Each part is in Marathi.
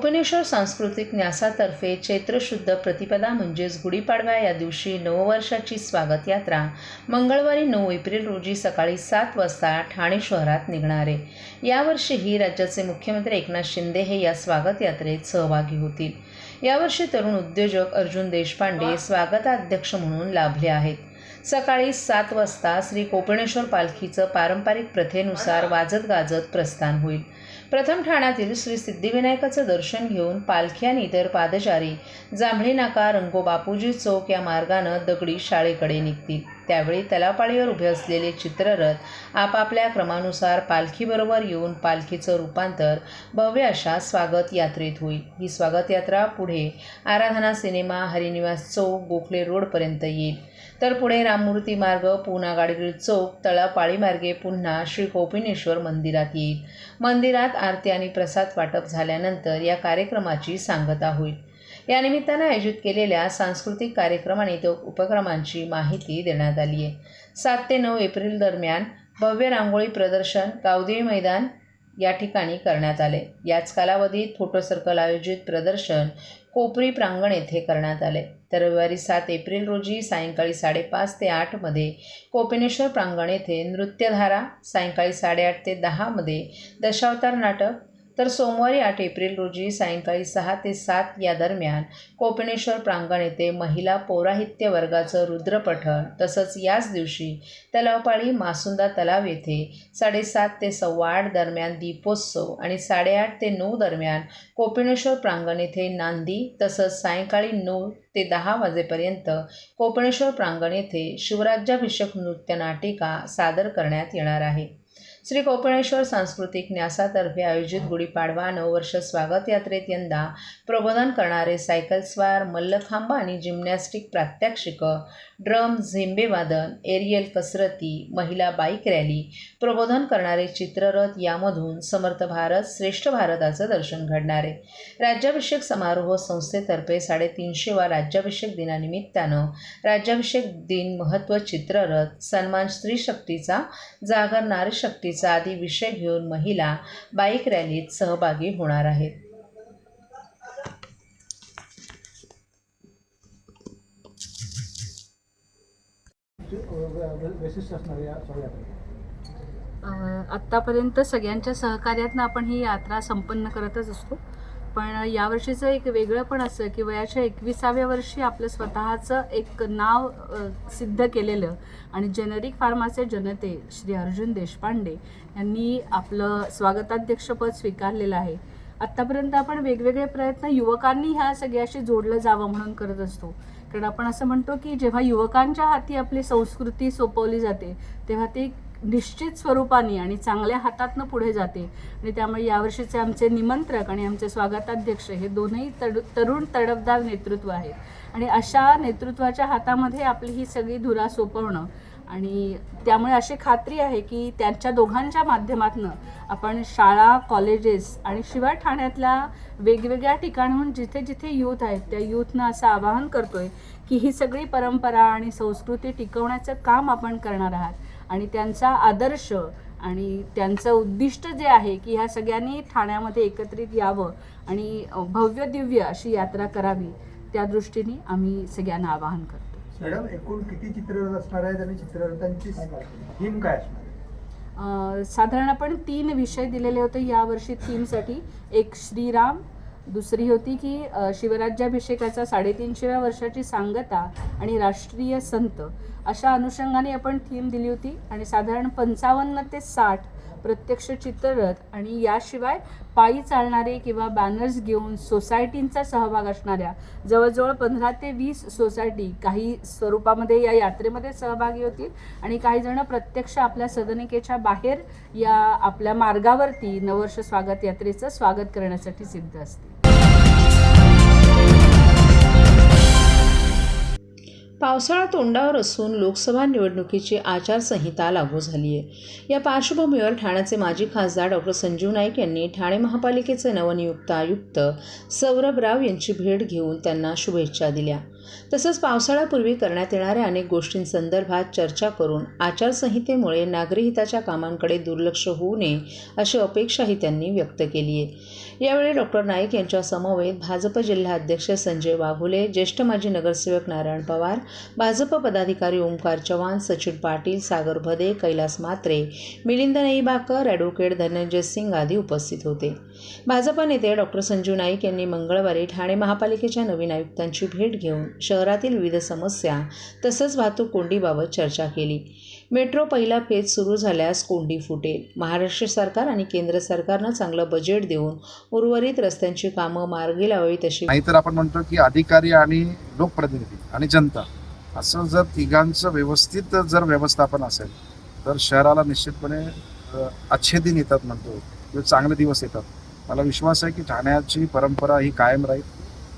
कोपिनेश्वर सांस्कृतिक न्यासातर्फे चैत्रशुद्ध प्रतिपदा म्हणजेच गुढीपाडव्या या दिवशी नववर्षाची स्वागत यात्रा मंगळवारी नऊ एप्रिल रोजी सकाळी सात वाजता ठाणे शहरात निघणार आहे. यावर्षीही राज्याचे मुख्यमंत्री एकनाथ शिंदे हे या स्वागत यात्रेत सहभागी होतील. यावर्षी तरुण उद्योजक अर्जुन देशपांडे स्वागताध्यक्ष म्हणून लाभले आहेत. सकाळी सात वाजता श्री कोपिनेश्वर पालखीचं पारंपरिक प्रथेनुसार वाजत गाजत प्रस्थान होईल. प्रथम ठाण्यातील श्री सिद्धिविनायकाचं दर्शन घेऊन पालखी आणि इतर पादचारी जांभळी नाका रंगो बापूजी चौक या मार्गानं दगडी शाळेकडे निघतील. त्यावेळी तलापाळीवर उभे असलेले चित्ररथ आपापल्या क्रमानुसार पालखीबरोबर येऊन पालखीचं रूपांतर भव्य अशा स्वागत यात्रेत होईल. ही स्वागत यात्रा पुढे आराधना सिनेमा हरिनिवास चौक गोखले रोडपर्यंत येईल. तर पुढे राममूर्ती मार्ग पुना गाडगीळ चौक तळापाळी मार्गे पुन्हा श्री कोपिनेश्वर मंदिरात येईल. मंदिरात आरती आणि प्रसाद वाटप झाल्यानंतर या कार्यक्रमाची सांगता होईल. या निमित्तानं आयोजित केलेल्या सांस्कृतिक कार्यक्रम आणि इतर उपक्रमांची माहिती देण्यात आली आहे. सात ते नऊ एप्रिल दरम्यान भव्य रांगोळी प्रदर्शन गावदेवी मैदान या ठिकाणी करण्यात आले. याच कालावधीत फोटो सर्कल आयोजित प्रदर्शन कोपरी प्रांगण येथे करण्यात आले. तर रविवारी सात एप्रिल रोजी सायंकाळी साडेपाच ते आठमध्ये कोपिनेश्वर प्रांगण येथे नृत्यधारा सायंकाळी साडेआठ ते दहामध्ये दशावतार नाटक तर सोमवारी आठ एप्रिल रोजी सायंकाळी सहा ते सात या दरम्यान कोपणेश्वर प्रांगण येथे महिला पौराहित्य वर्गाचं रुद्रपठण. तसंच याच दिवशी तलावपाळी मासुंदा तलाव येथे साडेसात ते सव्वा आठ दरम्यान दीपोत्सव आणि साडेआठ ते नऊ दरम्यान कोपणेश्वर प्रांगण येथे नांदी तसंच सायंकाळी नऊ ते दहा वाजेपर्यंत कोपणेश्वर प्रांगण येथे शिवराज्याभिषेक नृत्य नाटिका सादर करण्यात येणार आहे. श्री कोकणेश्वर सांस्कृतिक न्यासातर्फे आयोजित गुढीपाडवा नववर्ष स्वागत यात्रेत यंदा प्रबोधन करणारे सायकलस्वार मल्लखांबा आणि जिम्नॅस्टिक प्रात्याक्षिकं ड्रम झेंबेवादन एरियल कसरती महिला बाईक रॅली प्रबोधन करणारे चित्ररथ यामधून समर्थ भारत श्रेष्ठ भारताचं दर्शन घडणार. आहे राज्याभिषेक समारोह संस्थेतर्फे साडेतीनशेवा राज्याभिषेक दिनानिमित्तानं राज्याभिषेक दिन महत्त्व चित्ररथ सन्मान स्त्री शक्तीचा जागर नारी शक्तीचा आदी विषय घेऊन महिला बाईक रॅलीत सहभागी होणार आहेत. आत्तापर्यंत सगळ्यांच्या सहकार्यातनं आपण ही यात्रा संपन्न करतच असतो. पण यावर्षीचं एक वेगळं पण असं की वयाच्या एकविसाव्या वर्षी आपलं स्वतःचं एक नाव सिद्ध केलेलं. आणि जेनेरिक फार्माचे जनते श्री अर्जुन देशपांडे यांनी आपलं स्वागताध्यक्षपद स्वीकारलेलं आहे. आत्तापर्यंत आपण वेगवेगळे प्रयत्न युवकांनी ह्या सगळ्याशी जोडलं जावं म्हणून करत असतो. कारण आपण असं म्हणतो की जेव्हा युवकांच्या हाती आपली संस्कृती सोपवली जाते तेव्हा ती निश्चित स्वरूपाने आणि चांगल्या हातातनं पुढे जाते. आणि त्यामुळे यावर्षीचे आमचे निमंत्रक आणि आमचे स्वागताध्यक्ष हे दोनही तड तरुण तडफदार नेतृत्व आहेत. आणि अशा नेतृत्वाच्या हातामध्ये आपली ही सगळी धुरा सोपवणं आणि त्यामुळे अशी खात्री आहे की त्यांच्या दोघांच्या माध्यमातनं आपण शाळा कॉलेजेस आणि शिवाय ठाण्यातल्या वेगवेगळ्या ठिकाणाहून जिथे जिथे यूथ आहेत त्या यूथनं असं आवाहन करतोय की ही सगळी परंपरा आणि संस्कृती टिकवण्याचं काम आपण करणार आहात. आणि त्यांचा आदर्श आणि त्यांचं उद्दिष्ट जे आहे की ह्या सगळ्यांनी ठाण्यामध्ये एकत्रित यावं आणि भव्य दिव्य अशी यात्रा करावी त्या दृष्टीने आम्ही सगळ्यांना आवाहन करतो. मॅडम एकूण किती चित्ररथ असणार आहेत आणि चित्ररथांची थीम काय असणार साधारण आपण तीन विषय दिलेले होते यावर्षी थीमसाठी एक श्रीराम दुसरी होती की शिवराज्याभिषेकाचा साडेतीनशेव्या वर्षाची सांगता आणि राष्ट्रीय संत. अशा अनुषंगाने आपण थीम दिली होती आणि साधारण पंचावन्न ते साठ प्रत्यक्ष चित्ररथ आणि याशिवाय पायी चालणारे किंवा बॅनर्स घेऊन सोसायटींचा सहभाग असणाऱ्या जवळजवळ पंधरा ते वीस सोसायटी काही स्वरूपामध्ये या यात्रेमध्ये सहभागी होतील आणि काही जण प्रत्यक्ष आपल्या सदनिकेच्या बाहेर या आपल्या मार्गावरती नववर्ष स्वागत यात्रेचं स्वागत करण्यासाठी सिद्ध असतील. पावसाळा तोंडावर असून लोकसभा निवडणुकीची आचारसंहिता लागू झाली आहे या पार्श्वभूमीवर ठाण्याचे माजी खासदार डॉक्टर संजीव नाईक यांनी ठाणे महापालिकेचे नवनियुक्त आयुक्त सौरभ राव यांची भेट घेऊन त्यांना शुभेच्छा दिल्या. तसंच पावसाळ्यापूर्वी करण्यात येणाऱ्या अनेक गोष्टींसंदर्भात चर्चा करून आचारसंहितेमुळे नागरी हिताच्या कामांकडे दुर्लक्ष होऊ नये अशी अपेक्षाही त्यांनी व्यक्त केली आहे. यावेळी डॉक्टर नाईक यांच्या समवेत भाजप जिल्हा अध्यक्ष संजय वाघुले ज्येष्ठ माजी नगरसेवक नारायण पवार भाजप पदाधिकारी ओमकार चव्हाण सचिन पाटील सागर भदे कैलास मात्रे मिलिंद नईबाकर ॲडव्होकेट धनंजय सिंग आदी उपस्थित होते. भाजप नेते डॉक्टर संजू नाईक यांनी मंगळवारी ठाणे महापालिकेच्या नवीन आयुक्तांची भेट घेऊन शहरातील विविध समस्या तसंच वाहतूक कोंडीबाबत चर्चा केली. मेट्रो पहिला फेज सुरू झाल्यास कोंडी फुटेल. महाराष्ट्र सरकार आणि केंद्र सरकारनं चांगलं बजेट देऊन उर्वरित रस्त्यांची कामं मार्गी लावावीत तशी नाहीतर आपण म्हणतो की अधिकारी आणि लोकप्रतिनिधी आणि जनता असं जर तिघांचं व्यवस्थित जर व्यवस्थापन असेल तर शहराला निश्चितपणे अच्छे दिन येतात म्हणतो. किंवा चांगले दिवस येतात. मला विश्वास आहे की ठाण्याची परंपरा ही कायम राहील.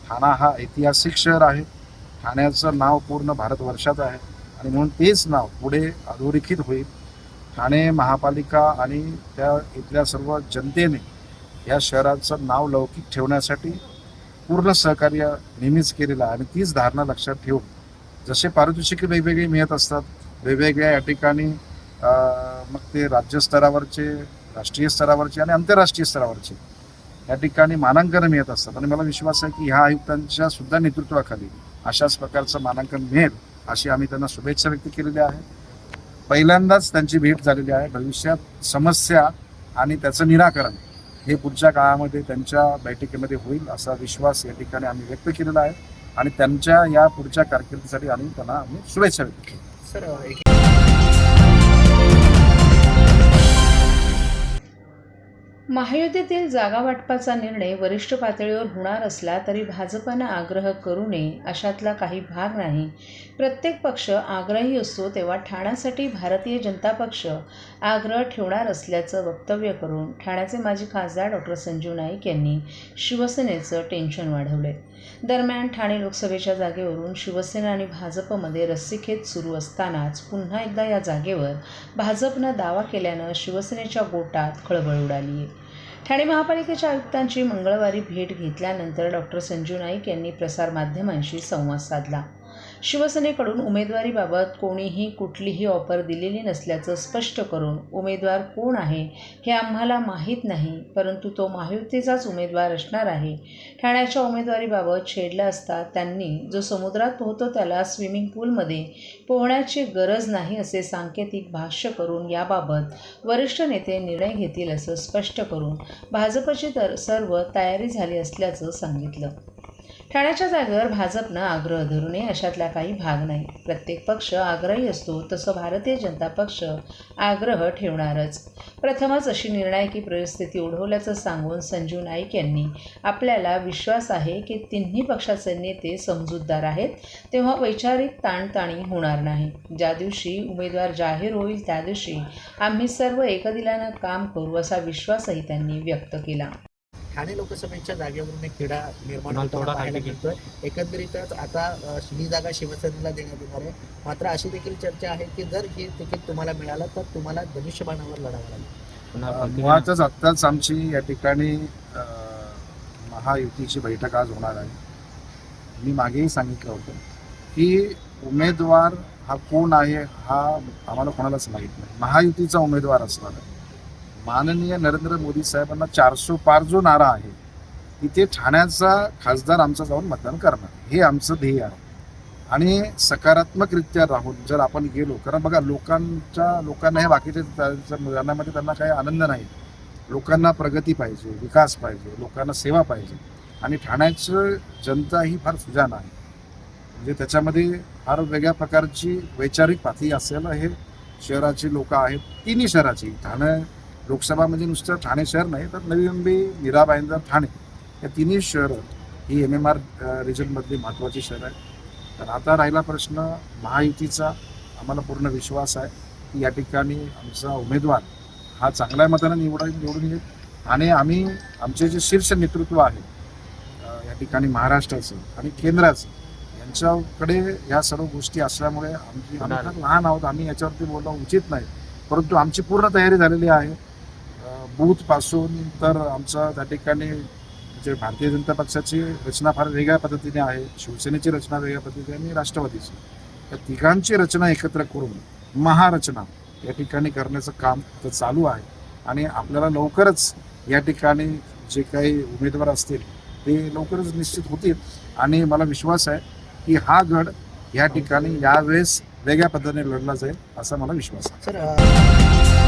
ठाणा हा ऐतिहासिक शहर आहे. ठाण्याचं नाव पूर्ण भारतवर्षात आहे. आणि म्हणून तेच नाव पुढे अधोरेखित होईल. ठाणे महापालिका आणि त्या इथल्या सर्व जनतेने या शहराचं नाव लौकिक ठेवण्यासाठी पूर्ण सहकार्य नेहमीच केलेलं आहे. आणि तीच धारणा लक्षात ठेवून जसे पारितोषिके वेगवेगळे मिळत असतात वेगवेगळ्या या ठिकाणी मग ते राज्यस्तरावरचे राष्ट्रीय स्तरावरचे आणि आंतरराष्ट्रीय स्तरावरचे या ठिकाणी मानांकन मिळत असतात. आणि मला विश्वास आहे की ह्या आयुक्तांच्या सुद्धा नेतृत्वाखाली अशाच प्रकारचं मानांकन मिळेल अशी आम्ही त्यांना शुभेच्छा व्यक्त केलेल्या आहे. पहिल्यांदाच त्यांची भेट झालेली आहे. भविष्यात समस्या आणि त्याचं निराकरण हे पुढच्या काळामध्ये त्यांच्या बैठकीमध्ये होईल असा विश्वास या ठिकाणी आम्ही व्यक्त केलेला आहे. आणि त्यांच्या या पुढच्या कारकिर्दीसाठी आम्ही त्यांना आम्ही शुभेच्छा व्यक्त केली सर महायुतीतील जागा वाटपाचा निर्णय वरिष्ठ पातळीवर होणार असला तरी भाजपनं आग्रह करू नये अशातला काही भाग नाही. प्रत्येक पक्ष आग्रही असतो तेव्हा ठाण्यासाठी भारतीय जनता पक्ष आग्रह ठेवणार असल्याचं वक्तव्य करून ठाण्याचे माजी खासदार डॉक्टर संजीव नाईक यांनी शिवसेनेचं टेन्शन वाढवले दरम्यान ठाणे लोकसभेच्या जागेवरून शिवसेना आणि भाजपमध्ये रस्सीखेच सुरू असतानाच पुन्हा एकदा या जागेवर भाजपनं दावा केल्यानं शिवसेनेच्या गोटात खळबळ उडाली आहे ठाणे महापालिकेच्या आयुक्तांची मंगळवारी भेट घेतल्यानंतर डॉक्टर संजू नाईक यांनी प्रसारमाध्यमांशी संवाद साधला. शिवसेनेकडून उमेदवारीबाबत कोणीही कुठलीही ऑफर दिलेली नसल्याचं स्पष्ट करून उमेदवार कोण आहे हे आम्हाला माहीत नाही परंतु तो महायुतीचाच उमेदवार असणार आहे. ठाण्याच्या उमेदवारीबाबत छेडलं असता त्यांनी जो समुद्रात पोहतो त्याला स्विमिंग पूलमध्ये पोहण्याची गरज नाही असे सांकेतिक भाष्य करून याबाबत वरिष्ठ नेते निर्णय घेतील असं स्पष्ट करून भाजपची तर सर्व तयारी झाली असल्याचं सांगितलं. ठाण्याच्या जागेवर भाजपनं आग्रह धरू नये अशातला काही भाग नाही. प्रत्येक पक्ष आग्रही असतो तसं भारतीय जनता पक्ष आग्रह ठेवणारच. प्रथमच अशी निर्णायकी परिस्थिती ओढवल्याचं सांगून संजीव नाईक यांनी आपल्याला विश्वास आहे की तिन्ही पक्षाचे नेते समजूतदार आहेत तेव्हा वैचारिक ताणताणी होणार नाही. ज्या दिवशी उमेदवार जाहीर होईल त्या दिवशी आम्ही सर्व एकदिलानं काम करू असा विश्वासही त्यांनी व्यक्त केला. ठाणे लोकसभेच्या जागेवरून एक तिढा निर्माण होताना पाहायला. मिळतोय. एकंदरीतच आता ही जागा शिवसेनेला देण्यात येणार आहे. मात्र अशी देखील चर्चा आहे की जर हे तिकीट तुम्हाला मिळालं तर तुम्हाला धनुष्यबाणावर लढावं लागेल. मुळातच आत्ताच आमची या ठिकाणी महायुतीची बैठक आज होणार आहे. मी मागेही सांगितलं होतं की उमेदवार हा कोण आहे हा आम्हाला कोणालाच माहीत नाही. महायुतीचा उमेदवार असणार आहे. माननीय नरेंद्र मोदी साहेबांना चारसो पार जो नारा आहे तिथे ठाण्याचा खासदार आमचा जाऊन मतदान करणार. हे आमचं ध्येय आहे. आणि सकारात्मकरित्या राहून जर आपण गेलो कारण बघा लोकांच्या लोकांना हे बाकीचे जाण्यामध्ये त्यांना काही आनंद नाही. लोकांना प्रगती पाहिजे विकास पाहिजे लोकांना सेवा पाहिजे. आणि ठाण्याचं जनता ही फार सुजाण आहे. म्हणजे त्याच्यामध्ये फार वेगळ्या प्रकारची वैचारिक पातळी असेल हे शहराची लोक आहेत तिन्ही शहराची. ठाणे लोकसभा म्हणजे नुसतं ठाणे शहर नाही तर नवी मुंबई मीरा भाईंदर ठाणे या तिन्ही शहरं ही एम एम आर रिजनमधली महत्त्वाची शहरं आहेत. तर आता राहिला प्रश्न महायुतीचा आम्हाला पूर्ण विश्वास आहे की या ठिकाणी आमचा उमेदवार हा चांगल्या मतानं निवडा निवडून येईल. आणि आम्ही आमचे जे शीर्ष नेतृत्व आहे या ठिकाणी महाराष्ट्राचं आणि केंद्राचं यांच्याकडे ह्या सर्व गोष्टी असल्यामुळे आमची आम्ही लहान आहोत. आम्ही याच्यावरती बोलणं उचित नाही. परंतु आमची पूर्ण तयारी झालेली आहे. बूथपासून तर आमचं त्या ठिकाणी जे भारतीय जनता पक्षाची रचना फार वेगळ्या पद्धतीने आहे शिवसेनेची रचना वेगळ्या पद्धतीने आणि राष्ट्रवादीची. तर तिघांची रचना एकत्र करून महारचना या ठिकाणी करण्याचं काम तर चालू आहे. आणि आपल्याला लवकरच या ठिकाणी जे काही उमेदवार असतील ते लवकरच निश्चित होतील. आणि मला विश्वास आहे की हा गड या ठिकाणी यावेळेस वेगळ्या पद्धतीने लढला जाईल असा मला विश्वास आहे.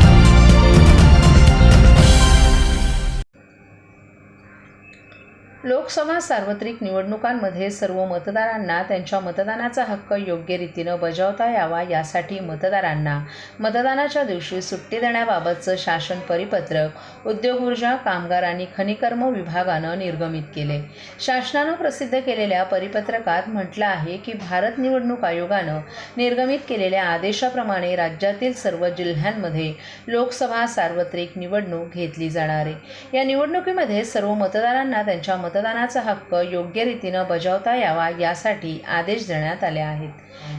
लोकसभा सार्वत्रिक निवडणुकांमध्ये सर्व मतदारांना त्यांच्या मतदानाचा हक्क योग्य रीतीनं बजावता यावा यासाठी मतदारांना मतदानाच्या दिवशी सुट्टी देण्याबाबतचं शासन परिपत्रक उद्योग ऊर्जा कामगार आणि खनिकर्म विभागानं निर्गमित केले. शासनानं प्रसिद्ध केलेल्या परिपत्रकात म्हटलं आहे की भारत निवडणूक आयोगानं निर्गमित केलेल्या आदेशाप्रमाणे राज्यातील सर्व जिल्ह्यांमध्ये लोकसभा सार्वत्रिक निवडणूक घेतली जाणार आहे. या निवडणुकीमध्ये सर्व मतदारांना त्यांच्या मत मतदानाचा हक्क योग्य रीतीनं बजावता यावा यासाठी आदेश देण्यात आले आहेत.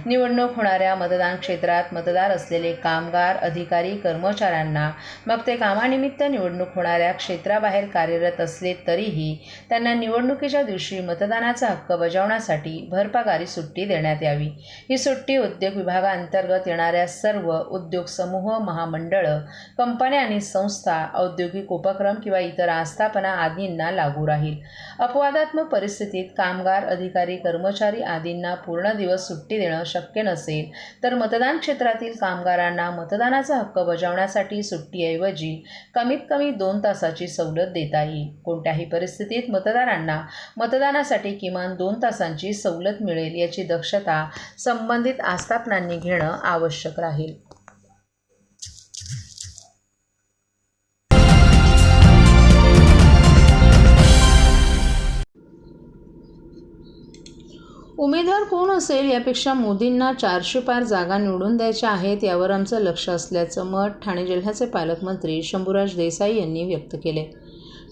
निवडणूक होणाऱ्या मतदान क्षेत्रात मतदार असलेले कामगार अधिकारी कर्मचाऱ्यांना मग ते कामानिमित्त निवडणूक होणाऱ्या क्षेत्राबाहेर कार्यरत असले तरीही त्यांना निवडणुकीच्या दिवशी मतदानाचा हक्क बजावण्यासाठी भरपगारी सुट्टी देण्यात यावी. ही सुट्टी उद्योग विभागाअंतर्गत येणाऱ्या सर्व उद्योग समूह महामंडळं कंपन्या आणि संस्था औद्योगिक उपक्रम किंवा इतर आस्थापना आदींना लागू राहील. अपवादात्मक परिस्थितीत कामगार अधिकारी कर्मचारी आदींना पूर्ण दिवस सुट्टी देणं शक्य नसेल तर मतदान क्षेत्रातील कामगारांना मतदानाचा हक्क बजावण्यासाठी सुट्टीऐवजी कमीत कमी दोन तासाची सवलत देता येईल. कोणत्याही परिस्थितीत मतदारांना मतदानासाठी किमान दोन तासांची सवलत मिळेल याची दक्षता संबंधित आस्थापनांनी घेणं आवश्यक राहील. उमेदवार कोण असेल यापेक्षा मोदींना चारशे पार जागा निवडून द्यायच्या आहेत यावर आमचं लक्ष असल्याचं मत ठाणे जिल्ह्याचे पालकमंत्री शंभूराज देसाई यांनी व्यक्त केले.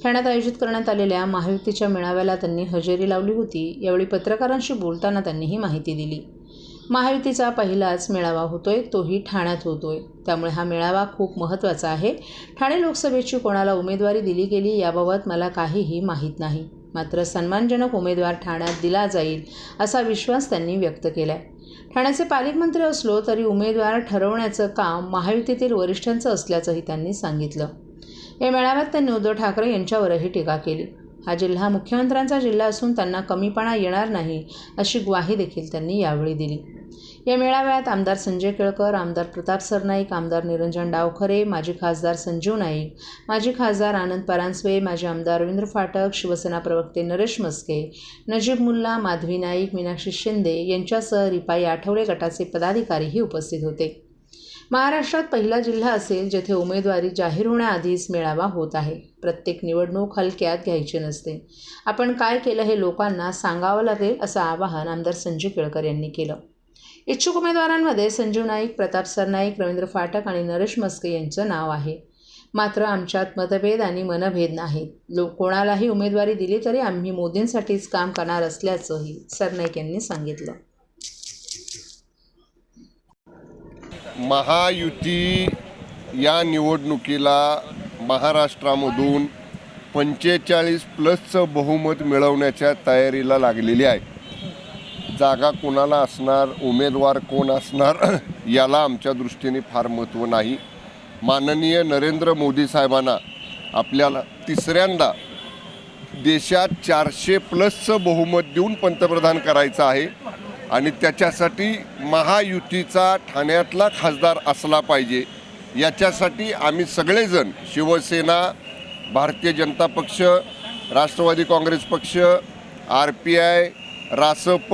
ठाण्यात आयोजित करण्यात आलेल्या महायुतीच्या मेळाव्याला त्यांनी हजेरी लावली होती यावेळी पत्रकारांशी बोलताना त्यांनी ही माहिती दिली. महायुतीचा पहिलाच मेळावा होतोय तोही ठाण्यात होतोय. त्यामुळे हा मेळावा खूप महत्त्वाचा आहे. ठाणे लोकसभेची कोणाला उमेदवारी दिली गेली याबाबत मला काहीही माहीत नाही. मात्र सन्मानजनक उमेदवार ठाण्यात दिला जाईल असा विश्वास त्यांनी व्यक्त केला ठाण्याचे पालकमंत्री असलो तरी उमेदवार ठरवण्याचं काम महायुतीतील वरिष्ठांचं असल्याचंही त्यांनी सांगितलं. या मेळाव्यात त्यांनी उद्धव ठाकरे यांच्यावरही टीका केली. हा जिल्हा मुख्यमंत्र्यांचा जिल्हा असून त्यांना कमीपणा येणार नाही अशी ग्वाही देखील त्यांनी यावेळी दिली. या मेळाव्यात आमदार संजय केळकर आमदार प्रताप सरनाईक आमदार निरंजन डावखरे माजी खासदार संजीव नाईक माजी खासदार आनंद परांजपे माजी आमदार रवींद्र फाटक शिवसेना प्रवक्ते नरेश मस्के नजीब मुल्ला माधवी नाईक मीनाक्षी शिंदे यांच्यासह रिपाई आठवले गटाचे पदाधिकारीही उपस्थित होते. महाराष्ट्रात पहिला जिल्हा असेल जेथे उमेदवारी जाहीर होण्याआधीच मेळावा होत आहे. प्रत्येक निवडणूक हलक्यात घ्यायची नसते. आपण काय केलं हे लोकांना सांगावं लागेल असं आवाहन आमदार संजय केळकर यांनी केलं. इच्छुक उमेदवारांमध्ये संजीव नाईक प्रताप सरनाईक रवींद्र फाटक आणि नरेश मस्के यांचं नाव आहे. मात्र आमच्यात मतभेद आणि मनभेद नाहीत. लोक कोणालाही उमेदवारी दिली तरी आम्ही मोदींसाठीच काम करणार असल्याचंही सरनाईक यांनी सांगितलं. महायुती या निवडणुकीला महाराष्ट्रामधून पंचेचाळीस प्लसचं बहुमत मिळवण्याच्या तयारीला लागलेली आहे. जागा कोणाला असणार उमेदवार कोण असणार याला आमच्या दृष्टीने फार महत्त्व नाही. माननीय नरेंद्र मोदी साहेबांना आपल्याला तिसऱ्यांदा देशात चारशे प्लसचं बहुमत देऊन पंतप्रधान करायचं आहे आणि त्याच्यासाठी महायुतीचा ठाण्यातला खासदार असला पाहिजे. याच्यासाठी आम्ही सगळेजण शिवसेना भारतीय जनता पक्ष राष्ट्रवादी काँग्रेस पक्ष R P I Rasap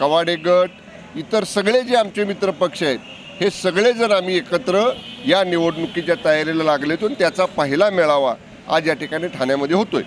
Kawade गट इतर सगळे जे आमचे मित्र पक्ष आहेत हे सगळेजण आम्ही एकत्र या निवडणुकीच्या तयारीला लागलेतून त्याचा पहिला मेळावा आज या ठिकाणी ठाण्यामध्ये होतोय.